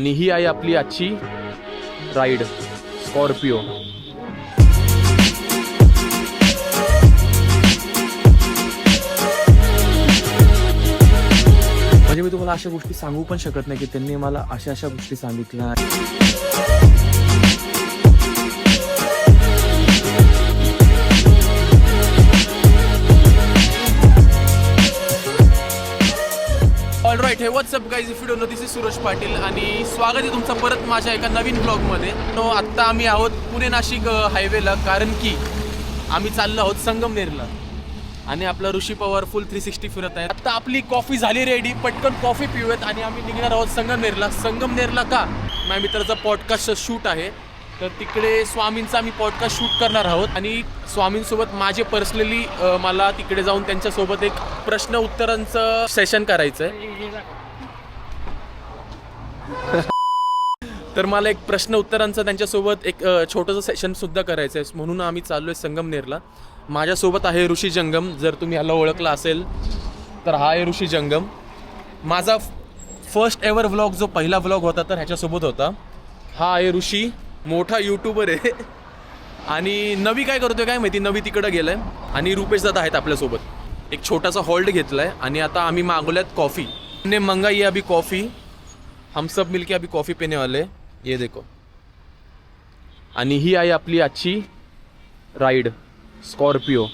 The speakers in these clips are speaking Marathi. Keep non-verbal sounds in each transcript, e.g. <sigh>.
आणि ही आहे आपली आजची राईड स्कॉर्पिओ. म्हणजे मी तुम्हाला अशा गोष्टी सांगू पण शकत नाही की त्यांनी मला अशा अशा गोष्टी सांगितल्या. राईट हे what's up guys if you know this is Suresh Patil आणि स्वागत आहे तुमचं परत माझ्या एका नवीन ब्लॉगमध्ये नो आत्ता आम्ही आहोत पुणे नाशिक हायवेला कारण की आम्ही चाललो आहोत संगमनेरला. आणि आपला Rishi Pawar full three sixty फिरत आहे. आत्ता आपली कॉफी झाली रेडी पटकन कॉफी पिऊयात आणि आम्ही निघणार आहोत संगमनेरला. संगमनेरला का? माझ्या मित्राचा पॉडकास्ट शूट आहे. तर तिकडे स्वामींचा आम्ही पॉडकास्ट शूट करणार आहोत. आणि स्वामींसोबत माझे पर्सनली मला तिकडे जाऊन त्यांच्यासोबत एक प्रश्न उत्तरांचं सेशन करायचं आहे तर मला एक प्रश्न उत्तरांचं त्यांच्यासोबत एक छोटंसं सेशन सुद्धा करायचं आहे म्हणून आम्ही चाललो आहे संगमनेरला. माझ्यासोबत आहे ऋषी जंगम. जर तुम्ही ह्याला ओळखला असेल तर हा आहे ऋषी जंगम. माझा फर्स्ट एवर व्लॉग जो पहिला व्लॉग होता तर ह्याच्यासोबत होता. हा आहे ऋषी. मोठा यूट्यूबर आहे. आणि नवी काय करतोय काय माहिती? नवी तिकडं गेलाय. आणि रुपेश दादा आहेत आपल्यासोबत. एक छोटासा हॉल्ट घेतलाय. आणि आता आम्ही मागवल्यात कॉफी ने मंगाई अभी कॉफी हम सब मिलके अभी कॉफी पिने वाले. ये देखो. आणि ही आहे आपली आजची राईड स्कॉर्पिओ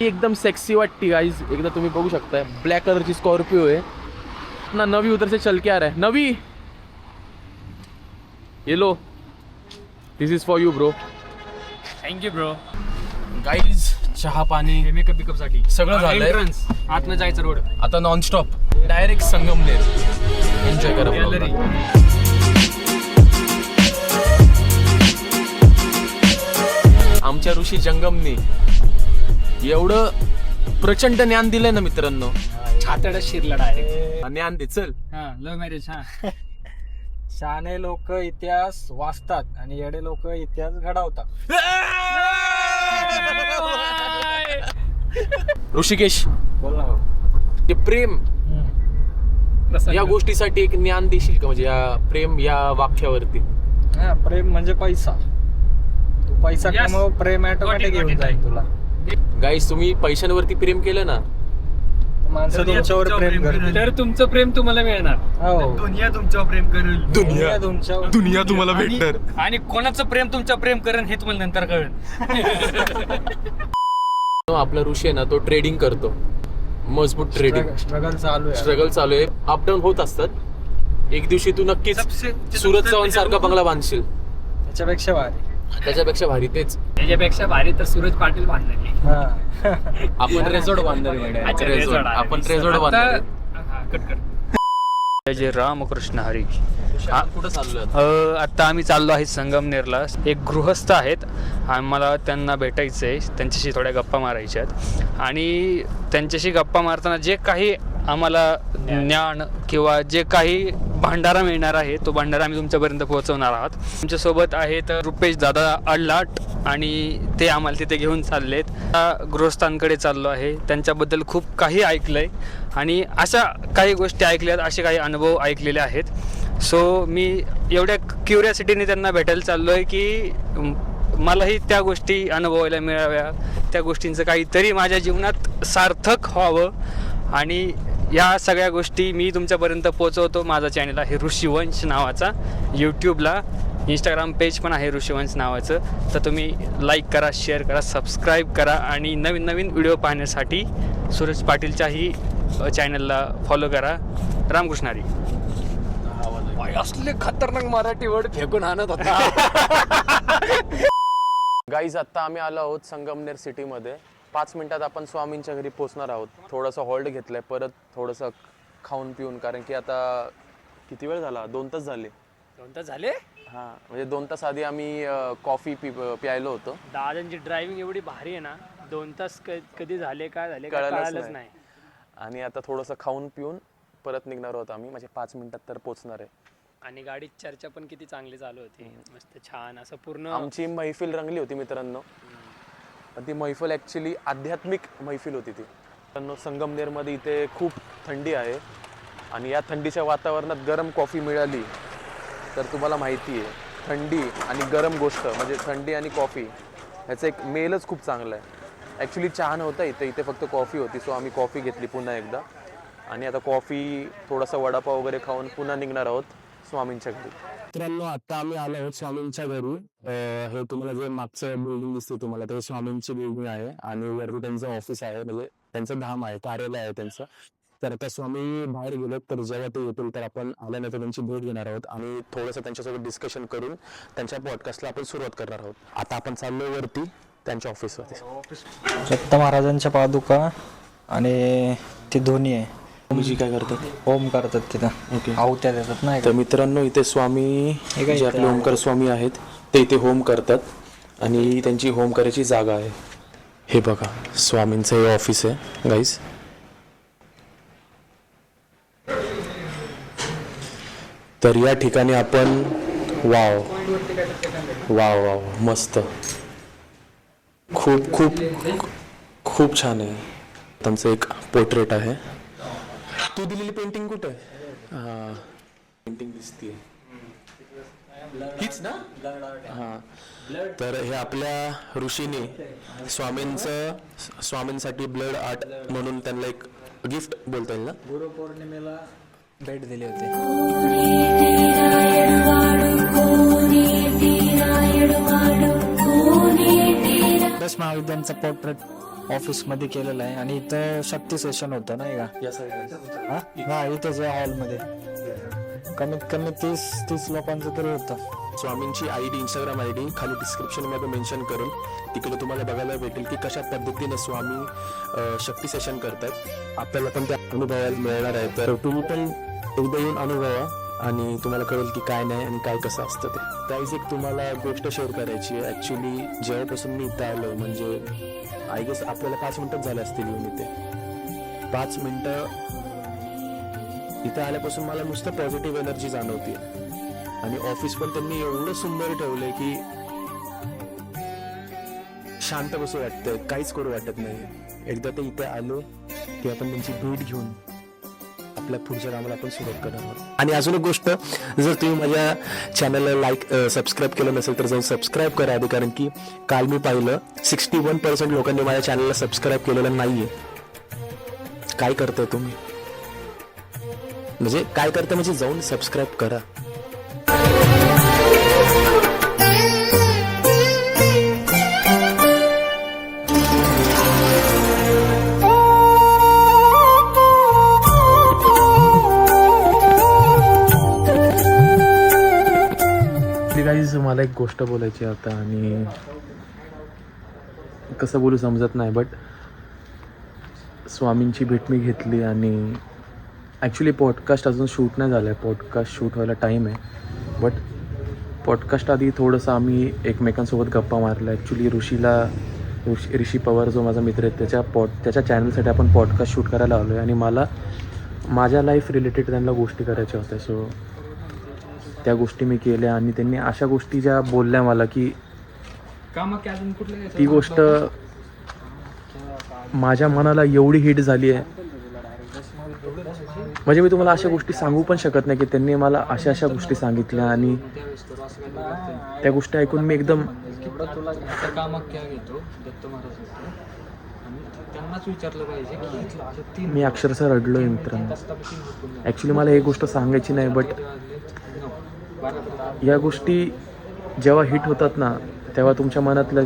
ही एकदम सेक्सी वाटती गाईज एकदा तुम्ही बघू शकताय. ब्लॅक कलरची स्कॉर्पिओ आहे. ना नवी उधर से चल के आ रहा है. नवी! Yellow this is for you bro thank you bro guys चहा पाणी मेकअप बिकअपसाठी. सगळं झालंय. एंट्रन्स आतनं जायचं रोड आता नॉनस्टॉप डायरेक्ट संगमनेर एन्जॉय करा गॅलरी. आमच्या ऋषी जंगमने एवढं प्रचंड ज्ञान दिलंय ना मित्रांनो? छातड शिरला डायरेक्ट ज्ञान दे चल. हा लव्ह मॅरेज हा. शहाणे लोक इतिहास वाचतात आणि येडे लोक इतिहास घडवतात. <laughs> ऋषिकेश. बोल ना ते प्रेम या गोष्टीसाठी एक ज्ञान देशील का? म्हणजे या प्रेम या वाक्यावरती. हा प्रेम म्हणजे पैसा. तू पैसा. कमव प्रेम ऑटोमॅटिक got it. जाईल तुला. गाईस तुम्ही पैशांवरती प्रेम केलं ना माणसं तुमच्यावर प्रेम करतील. तर तुमचं प्रेम तुम्हाला मिळणार. हो. दुनिया तुमच्यावर प्रेम करेल. दुनिया तुमच्यावर दुनिया तुम्हाला आणि- आणि कोणाचं प्रेम तुमच्या प्रेम करेन हे तुम्हाला नंतर कळेल. <laughs> आपला ऋषी आहे ना तो ट्रेडिंग करतो. मजबूत ट्रेडिंग स्ट्रगल चालू आहे. स्ट्रगल चालू आहे. अपडाऊन होत असतात. एक दिवशी तू नक्कीच सुरत चव्हाण सारखा बंगला बांधशील. त्याच्यापेक्षा भारी. त्याच्यापेक्षा भारी तेच. त्याच्यापेक्षा भारी तर सूरज पाटील बांधले हा. आपण रेझॉर्ट बांधणार आपण रेझॉर्ट बांधणार आहे. कट कर जय जय रामकृष्ण हरी. कुठं चाललोय? अ, आता आम्ही चाललो आहे संगमनेरला. एक गृहस्थ आहेत. आम्हाला त्यांना भेटायचं आहे त्यांच्याशी थोड्या गप्पा मारायच्या आहेत आणि त्यांच्याशी गप्पा मारताना जे काही आम्हाला ज्ञान किंवा जे काही भांडारा मिळणार आहे तो भांडारा आम्ही तुमच्यापर्यंत पोहोचवणार आहोत. तुमच्यासोबत आहेत रुपेश दादा अडलाट आणि ते आम्हाला तिथे घेऊन चाललेत. त्या गृहस्थांकडे चाललो आहे. त्यांच्याबद्दल खूप काही ऐकलंय आणि अशा काही गोष्टी ऐकल्यात असे काही अनुभव ऐकलेले आहेत. सो मी एवढ्या क्युरियासिटीने त्यांना भेटायला चाललो आहे की मलाही त्या गोष्टी अनुभवायला मिळाव्या. त्या गोष्टींचं काहीतरी माझ्या जीवनात सार्थक व्हावं आणि या सगळ्या गोष्टी मी तुमच्यापर्यंत पोहोचवतो. माझा चॅनल आहे ऋषीवंश नावाचा. यूट्यूबला इंस्टाग्राम पेज पण आहे ऋषीवंश नावाचं. तर तुम्ही लाईक करा शेअर करा सबस्क्राईब करा आणि नवीन नवीन व्हिडिओ पाहण्यासाठी सूरज पाटीलच्याही चॅनलला फॉलो करा. रामकृष्णारी. असले खतरनाक मराठी वर्ड फेकून आणत होता. <laughs> गाईज आत्ता आम्ही आलो आहोत संगमनेर सिटीमध्ये पाच मिनिटात आपण स्वामींच्या घरी पोहोचणार आहोत. थोडंसं हॉल्ट घेतलंय परत थोडंसं खाऊन पिऊन कारण की आता किती वेळ झाला? दोन तास झाले. दोन तास झाले? हां म्हणजे दोन तास आधी आम्ही कॉफी पि प्यायलो होतो. दादांची ड्रायव्हिंग एवढी भारी आहे ना दोन तास क- कधी झाले काय झाले काय कळालंच कळालंच नाही. नाही. आणि आता थोडंसं खाऊन पिऊन परत निघणार आहोत आम्ही. म्हणजे पाच मिनिटात तर पोहोचणार आहे. आणि गाडीत चर्चा पण किती चांगली चालू होती. मस्त छान असं पूर्ण आमची मैफिल रंगली होती मित्रांनो. ती मैफल ॲक्च्युली आध्यात्मिक मैफिल होती ती. मित्रांनो संगमनेरमध्ये इथे खूप थंडी आहे आणि या थंडीच्या वातावरणात गरम कॉफी मिळाली तर तुम्हाला माहिती आहे थंडी आणि गरम गोष्ट म्हणजे थंडी आणि कॉफी ह्याचं एक मेलच खूप चांगलं आहे. ॲक्च्युली चहा नव्हता इथे इथे फक्त कॉफी होती सो आम्ही कॉफी घेतली पुन्हा एकदा. आणि आता कॉफी थोडासा वडापाव वगैरे खाऊन पुन्हा निघणार आहोत स्वामींच्या घरी. मित्रांनो आता आम्ही आलो आहोत स्वामींच्या घरी. हे तुम्हाला जे मागचं बिल्डिंग दिसते तुम्हाला ते स्वामींची बिल्डिंग आहे आणि वरती त्यांचं ऑफिस आहे. म्हणजे त्यांचं धाम आहे कार्यालय आहे त्यांचं. तर आता स्वामी बाहेर गेलो तर जेव्हा ते येतील तर आपण आल्यानंतर त्यांची भेट घेणार आहोत आणि थोडंसं त्यांच्यासोबत डिस्कशन करून त्यांच्या पॉडकास्टला आपण सुरुवात करणार आहोत. आता आपण चाललो वरती त्यांच्या ऑफिसवरती दत्त महाराजांच्या पादुका आणि ती धोनी आहे. स्वामीजी काय करतात? होम करतात तिथं. ओके. आहुत्या देतात नाही तर मित्रांनो इथे स्वामी हे काय जे इथे आपले ओमकार स्वामी आहेत ते इथे होम करतात. आणि त्यांची होम करायची जागा आहे. हे बघा स्वामींचं हे ऑफिस आहे गाईज तर या ठिकाणी आपण वाव. वाव वाव मस्त. खूप खूप खूप छान आहे. त्यांचं एक पोर्ट्रेट आहे. तू दिलेली पेंटिंग कुठे? आहे हा पेंटिंग दिसते हीच ना? हा. तर हे आपल्या ऋषीने स्वामींचं स्वामींसाठी ब्लड आर्ट म्हणून त्यांना एक गिफ्ट बोलता येईल ना? गुरुपौर्णिमेला भेट दिली होती. दस महाविद्यांचा पोर्ट्रेट ऑफिसमध्ये केलेला आहे. आणि इथं शक्ती सेशन होतं नाही का? हा? हा इथंच हॉलमध्ये कमीत कमी तीस तीस लोकांचं तरी होतं. स्वामींची I D Instagram I D खाली डिस्क्रिप्शनमध्ये मेन्शन करून तिकडे तुम्हाला बघायला भेटेल की कशा पद्धतीने स्वामी अं, शक्ती सेशन करतात आपल्याला पण त्या अनुभवायला मिळणार आहे. तर तुम्ही पण एकदा येऊन अनुभवा. आणि तुम्हाला कळेल की काय नाही आणि काय कसं असतं ते. त्यावेळेस एक तुम्हाला गोष्ट शेअर करायची आहे. ॲक्च्युली जेव्हापासून मी इथं आलो म्हणजे आय गेस आपल्याला पाच मिनटं झाले असतील येऊन इथे. पाच मिनटं इथं आल्यापासून मला नुसतं पॉझिटिव्ह एनर्जी जाणवते. आणि ऑफिस पण त्यांनी एवढं सुंदर ठेवलंय की शांत बसू वाटतं काहीच करू वाटत नाही. एकदा ते इथे आलो की आपण त्यांची भेट घेऊन आपल्या पुढच्या कामाला आपण सुरुवात करणार आहोत. आणि अजून एक गोष्ट जर तुम्ही माझ्या चॅनलला लाईक सबस्क्राईब केलं नसेल तर जाऊन सबस्क्राईब करा आधी कारण की काल मी पाहिलं सिक्स्टी वन पर्सेंट लोकांनी माझ्या चॅनलला सबस्क्राईब केलेलं नाहीये. काय करताय तुम्ही? म्हणजे काय करता म्हणजे जाऊन सबस्क्राईब करा. असं मला एक गोष्ट बोलायची आता आणि कसं बोलू समजत नाही बट स्वामींची भेट मी घेतली आणि ॲक्च्युली पॉडकास्ट अजून शूट नाही झालं आहे पॉडकास्ट शूट व्हायला टाईम आहे. बट पॉडकास्ट आधी थोडंसं आम्ही एकमेकांसोबत गप्पा मारल्या. ॲक्च्युली ऋषीला ऋषी ऋषी पवार जो माझा मित्र आहे त्याच्या पॉड त्याच्या चॅनलसाठी आपण पॉडकास्ट शूट करायला आलो आहे आणि मला माझ्या लाईफ रिलेटेड त्यांना गोष्टी करायच्या होत्या. सो त्या गोष्टी मी केल्या आणि त्यांनी अशा गोष्टी ज्या बोलल्या मला की ती गोष्ट माझ्या मनाला एवढी हिट झाली आहे. म्हणजे मी तुम्हाला अशा गोष्टी सांगू पण शकत नाही की त्यांनी मला अशा अशा गोष्टी सांगितल्या आणि त्या गोष्टी ऐकून मी एकदम मी अक्षरशः रडलोय मित्रांनो. ॲक्च्युली मला ही गोष्ट सांगायची नाही बट या गोष्टी जेव्हा हिट होतात ना तेव्हा तुमच्या मनातलं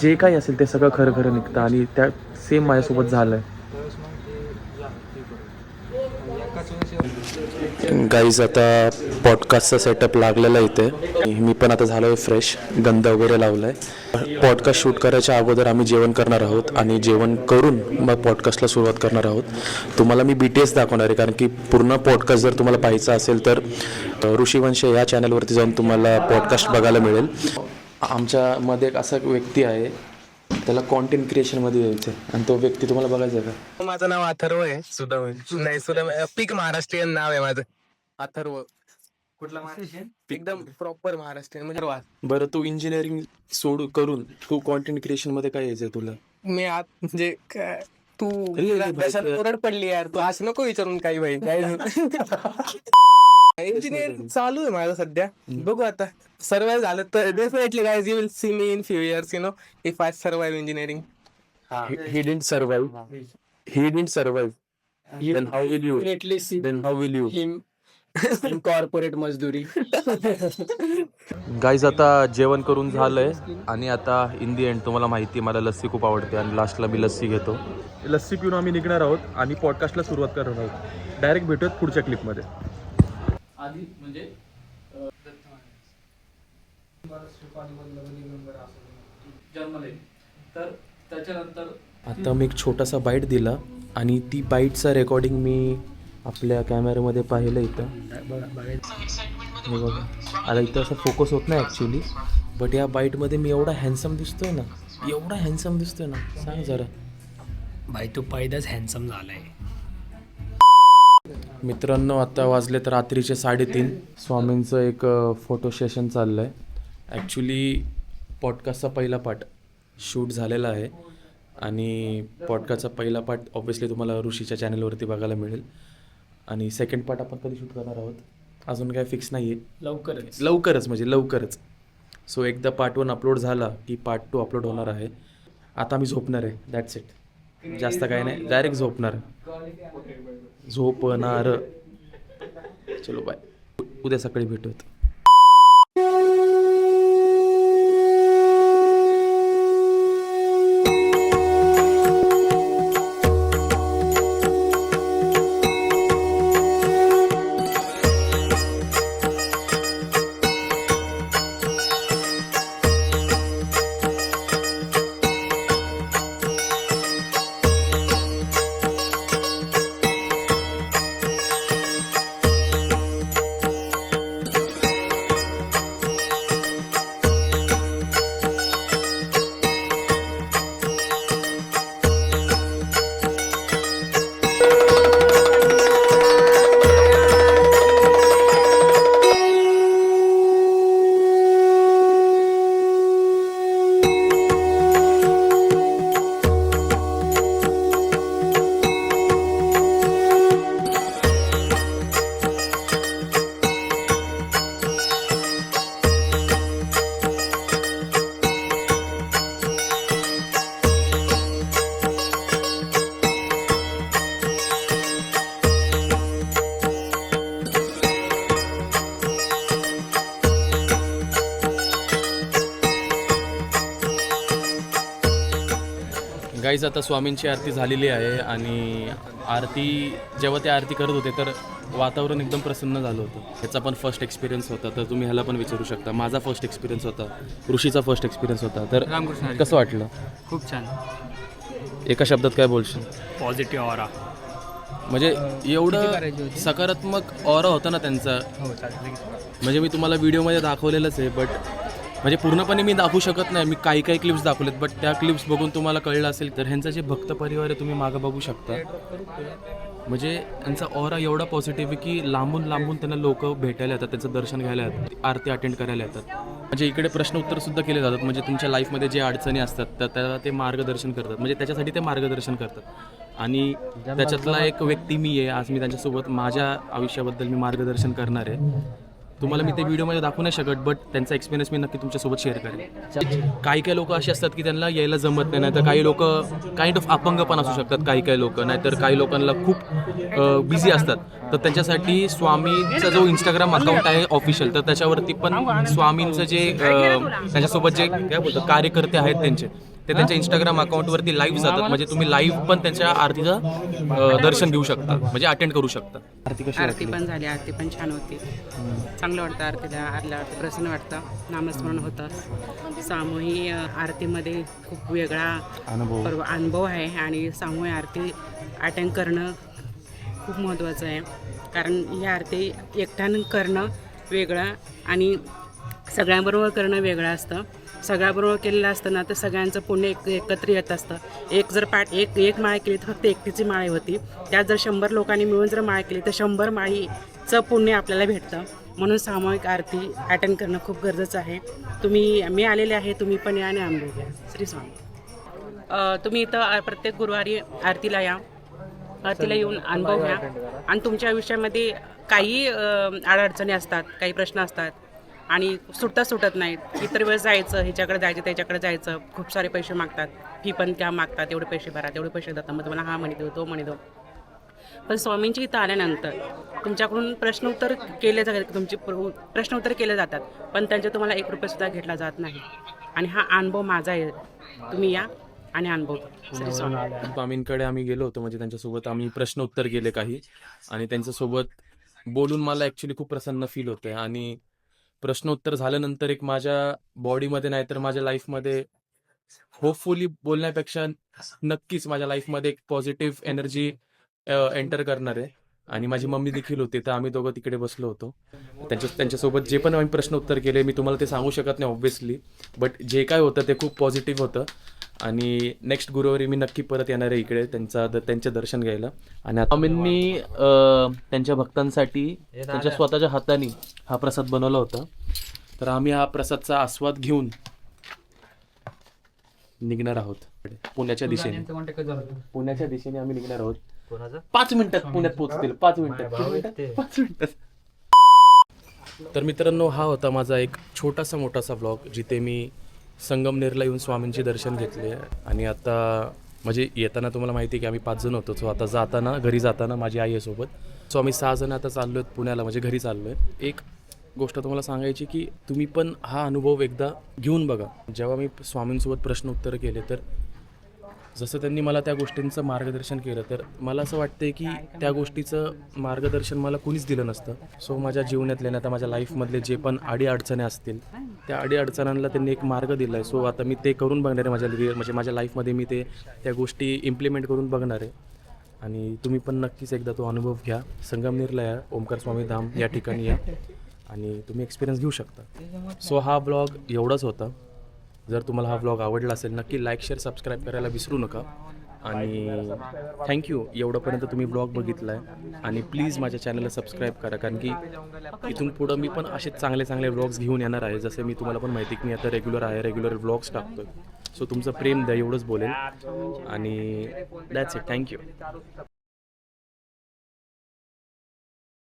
जे काही असेल ते सगळं खरं खरं निघतं आणि त्या सेम माझ्यासोबत झालं आहे त्यावेळेस मग ते या ते करू आणि एकाच वेळेस गाईज आता पॉडकास्टचा सेटअप लागलेला इथे. मी पण आता झालोय फ्रेश गंध वगैरे लावलाय. पॉडकास्ट शूट करायच्या अगोदर आम्ही जेवण करणार आहोत आणि जेवण करून मग पॉडकास्टला सुरुवात करणार आहोत. तुम्हाला मी बी टी एस दाखवणार आहे कारण की पूर्ण पॉडकास्ट जर तुम्हाला पाहायचा असेल तर ऋषीवंश या चॅनलवरती जाऊन तुम्हाला पॉडकास्ट बघायला मिळेल. आमच्यामध्ये एक असा एक व्यक्ती आहे त्याला कॉन्टेंट क्रिएशनमध्ये यायचं आणि तो व्यक्ती तुम्हाला बघायचा आहे का? माझं नाव अथर्व आहे सुदाम नाही सुदम पीक महाराष्ट्रीयन नाव आहे माझं. अथर्व. कुठला महाराष्ट्रीयन? <laughs> एकदम प्रॉपर महाराष्ट्रीयन म्हणजे वा- बरं तू इंजिनिअरिंग सोड करून तू कॉन्टेंट क्रिएशनमध्ये काय यायचं तुला? मी आत म्हणजे काय- तू अरे, अरे, ओरड पडली यार तू असं नको विचारून काही भाई काय <laughs> इंजिनिअरिंग <laughs> चालू आहे माझं सध्या. बघू आता सर्वाइव्ह झालं तर definitely guys you will see me in few years you know if I survive engineering he didn't survive. He didn't. Survive. Then how will you? Definitely see then how will you? him <laughs> corporate मजदुरी. गाईज आता जेवण करून झालंय आणि आता इन दी एंड तुम्हाला माहिती आहे मला लस्सी खूप आवडते आणि लास्टला मी लस्सी घेतो. लस्सी पिऊन आम्ही निघणार आहोत आणि पॉडकास्टला सुरुवात करणार आहोत. डायरेक्ट भेटूयात पुढच्या क्लिपमध्ये आधी म्हणजे जन्मले. तर त्याच्यानंतर आता मी एक छोटासा बाईट दिला आणि ती बाईटचा रेकॉर्डिंग मी आपल्या कॅमेऱ्यामध्ये पाहिलं इथं. हे बघा. आता इथं असं फोकस होत नाही ॲक्च्युली बट या बाईटमध्ये मी एवढा हॅन्सम दिसतोय ना एवढा हॅन्सम दिसतोय ना. सांग जरा. भाई तू पैदाच हॅन्सम झालाय. मित्रांनो आता वाजलेत रात्रीचे साडेतीन. स्वामींचं एक फोटो सेशन चाललं आहे ॲक्च्युली पॉडकास्टचा पहिला पार्ट शूट झालेला आहे. आणि पॉडकास्टचा पहिला पार्ट ऑब्व्हियसली तुम्हाला ऋषीच्या चॅनलवरती बघायला मिळेल. आणि सेकंड पार्ट आपण कधी शूट करणार आहोत? अजून काय फिक्स नाही आहे लवकरच. लवकरच म्हणजे लवकरच. सो एकदा पार्ट वन अपलोड झाला की पार्ट टू अपलोड होणार आहे. आता मी झोपणार आहे. दॅट्स इट जास्त काही नाही. डायरेक्ट झोपणार. झोपणार. चलो बाय उद्या सकाळी भेटूयात. गाईज आता स्वामींची आरती झालेली आहे आणि आरती जेव्हा ते आरती करत होते तर वातावरण एकदम प्रसन्न झालं होतं. ह्याचा पण फर्स्ट एक्सपिरियन्स होता तर तुम्ही ह्याला पण विचारू शकता. माझा फर्स्ट एक्सपिरियन्स होता ऋषीचा फर्स्ट एक्सपिरियन्स होता. तर रामकृष्ण हरी. कसं वाटलं? खूप छान. एका शब्दात काय बोलशील? पॉझिटिव्ह ऑरा म्हणजे एवढं सकारात्मक ऑरा होता ना त्यांचा. हो चालेल म्हणजे मी तुम्हाला व्हिडिओमध्ये दाखवलेलंच आहे बट म्हणजे पूर्णपणे मी दाखवू शकत नाही. मी काही काही क्लिप्स दाखवलेत बट त्या क्लिप्स बघून तुम्हाला कळलं असेल तर ह्यांचा जे भक्त परिवार आहे तुम्ही मागं बघू शकता. म्हणजे यांचा ऑरा एवढा पॉझिटिव्ह आहे की लांबून लांबून त्यांना लोक भेटायला येतात त्यांचं दर्शन घ्यायला येतात आरती अटेंड करायला येतात. म्हणजे इकडे प्रश्न उत्तर सुद्धा केले जातात. म्हणजे तुमच्या लाईफमध्ये जे अडचणी असतात तर त्याला ते मार्गदर्शन करतात. म्हणजे त्याच्यासाठी ते मार्गदर्शन करतात. आणि त्याच्यातला एक व्यक्ती मी आहे. आज मी त्यांच्यासोबत माझ्या आयुष्याबद्दल मी मार्गदर्शन करणार आहे. तुम्हाला मी ते व्हिडिओमध्ये दाखवू नाही शकत बट त्यांचा एक्सपिरियन्स मी नक्की तुमच्यासोबत शेअर करेन. काही काही लोक असे असतात की त्यांना यायला जमत नाही नाहीतर काही लोक काइंड ऑफ अपंग पण असू शकतात काही काही लोक नाहीतर काही लोकांना खूप बिझी असतात. तर त्यांच्यासाठी स्वामीचा जो इंस्टाग्राम अकाउंट आहे ऑफिशियल तर त्याच्यावरती पण स्वामींचं जे त्यांच्यासोबत जे काय बोलतात कार्यकर्ते आहेत त्यांचे ते त्यांच्या इंस्टाग्राम अकाउंटवरती लाईव्ह जातात. म्हणजे तुम्ही लाईव्ह पण त्यांच्या आरतीचं दर्शन घेऊ शकता. म्हणजे अटेंड करू शकता. आरती कशी आरती पण झाली. आरती पण छान होती. चांगलं वाटतं आरतीला आरल्यावरती प्रसन्न वाटतं. नामस्मरण होतं. सामूहिक आरतीमध्ये खूप वेगळा अनुभव. पर्व अनुभव आहे. आणि सामूहिक आरती अटेंड करणं खूप महत्त्वाचं आहे. कारण ही आरती एकट्यानं करणं वेगळं आणि सगळ्यांबरोबर करणं वेगळं असतं. सगळ्याबरोबर केलेलं असतं ना तर सगळ्यांचं पुण्य एक एकत्र येत असतं. एक जर पाठ एक एक माळ केली तर फक्त एकटीची माळ होती. त्यात जर शंभर लोकांनी मिळून जर माळ केली तर शंभर माळीचं पुण्य आपल्याला भेटतं. म्हणून सामूहिक आरती अटेंड करणं खूप गरजेचं आहे. तुम्ही मी आलेले आहे तुम्ही पण या आणि अनुभव घ्या. श्री स्वामी. तुम्ही इथं प्रत्येक गुरुवारी आरतीला या. आरतीला येऊन अनुभव घ्या. आणि तुमच्या आयुष्यामध्ये काही अडचणी असतात काही प्रश्न असतात आणि सुटता सुटत नाहीत. इतर वेळेस जायचं ह्याच्याकडे जायचं त्याच्याकडे जायचं. खूप सारे पैसे मागतात. फी पण त्या मागतात. एवढे पैसे भरा तेवढे पैसे देतात. मग तुम्हाला हा म्हणे देऊ तो म्हणे देऊ. पण स्वामींची इथं आल्यानंतर तुमच्याकडून प्रश्न उत्तर केले जातात. तुमचे प्र- प्रश्न उत्तर केले जातात. पण त्यांचे तुम्हाला एक रुपयेसुद्धा घेतला जात नाही. आणि हा अनुभव माझा आहे. तुम्ही या आणि अनुभव स्वामींकडे आम्ही गेलो होतो. म्हणजे त्यांच्यासोबत आम्ही प्रश्न उत्तर केले काही. आणि त्यांच्यासोबत बोलून मला ॲक्च्युली खूप प्रसन्न फील होतं आणि प्रश्नोत्तर झाल्यानंतर एक माझ्या बॉडीमध्ये नाही तर माझ्या लाईफमध्ये होपफुली बोलण्यापेक्षा नक्कीच माझ्या लाईफमध्ये एक पॉझिटिव्ह एनर्जी एंटर करणार आहे. आणि माझी मम्मी देखील होती तर आम्ही दोघं तिकडे बसलो होतो. त्यांच्या त्यांच्यासोबत जे पण आम्ही प्रश्न उत्तर केले मी तुम्हाला ते सांगू शकत नाही ऑब्व्हियसली बट जे काय होतं ते खूप पॉझिटिव्ह होतं. आणि नेक्स्ट गुरुवारी मी नक्की परत येणार आहे इकडे त्यांचा द- त्यांचे दर्शन घ्यायला. आणि आता स्वामींनी अं, त्यांच्या भक्तांसाठी त्यांच्या स्वतःच्या हाताने हा प्रसाद बनवला होता. तर आम्ही हा प्रसादचा आस्वाद घेऊन निघणार आहोत. पुण्याच्या दिशेने. पुण्याच्या दिशेने आम्ही निघणार आहोत. पाच मिनिटात पुण्यात पोहोचतील. पाच मिनिटात? पाच मिनिटात तर मित्रांनो हा होता माझा एक छोटासा मोठासा ब्लॉग जिथे मी संगमनेरला येऊन स्वामींचे दर्शन घेतले. आणि आता म्हणजे येताना तुम्हाला माहिती आहे की आम्ही पाच जण होतो. सो आता जाताना घरी जाताना माझी आई आहे सोबत. सो आम्ही सहा जण आता चाललो आहेत पुण्याला म्हणजे घरी चाललो आहे एक गोष्ट तुम्हाला सांगायची की तुम्ही पण हा अनुभव एकदा घेऊन बघा. जेव्हा मी स्वामींसोबत प्रश्न उत्तर केले तर जसं त्यांनी मला त्या गोष्टींचं मार्गदर्शन केलं तर मला असं वाटतंय की त्या गोष्टीचं मार्गदर्शन मला कुणीच दिलं नसतं. सो माझ्या जीवनातले ना आता माझ्या लाईफमधले जे पण अडी अडचणी असतील त्या अडीअडचणांना त्यांनी एक मार्ग दिला आहे सो आता मी ते करून बघणार आहे माझ्या रिअल म्हणजे माझ्या लाईफमध्ये मी ते त्या गोष्टी इम्प्लिमेंट करून बघणार. आहे आणि तुम्ही पण नक्कीच एकदा तो अनुभव घ्या. संगमनेरला या ओमकार स्वामी धाम या ठिकाणी या. आणि तुम्ही एक्सपिरियन्स घेऊ शकता. सो हा ब्लॉग एवढाच होता. जर तुम्हाला हा ब्लॉग आवडला असेल नक्की लाईक शेअर सबस्क्राईब करायला विसरू नका. आणि थँक्यू एवढंपर्यंत तुम्ही ब्लॉग बघितला आहे आणि प्लीज माझ्या चॅनलला सबस्क्राईब करा कारण की इथून पुढं मी पण असे चांगले चांगले व्लॉग्स घेऊन येणार आहे. जसे मी तुम्हाला पण माहिती की मी आता रेग्युलर आहे रेग्युलर व्लॉग्स टाकतो सो तुमचं प्रेम द्या एवढंच बोलेल आणि दॅट्स इट थँक्यू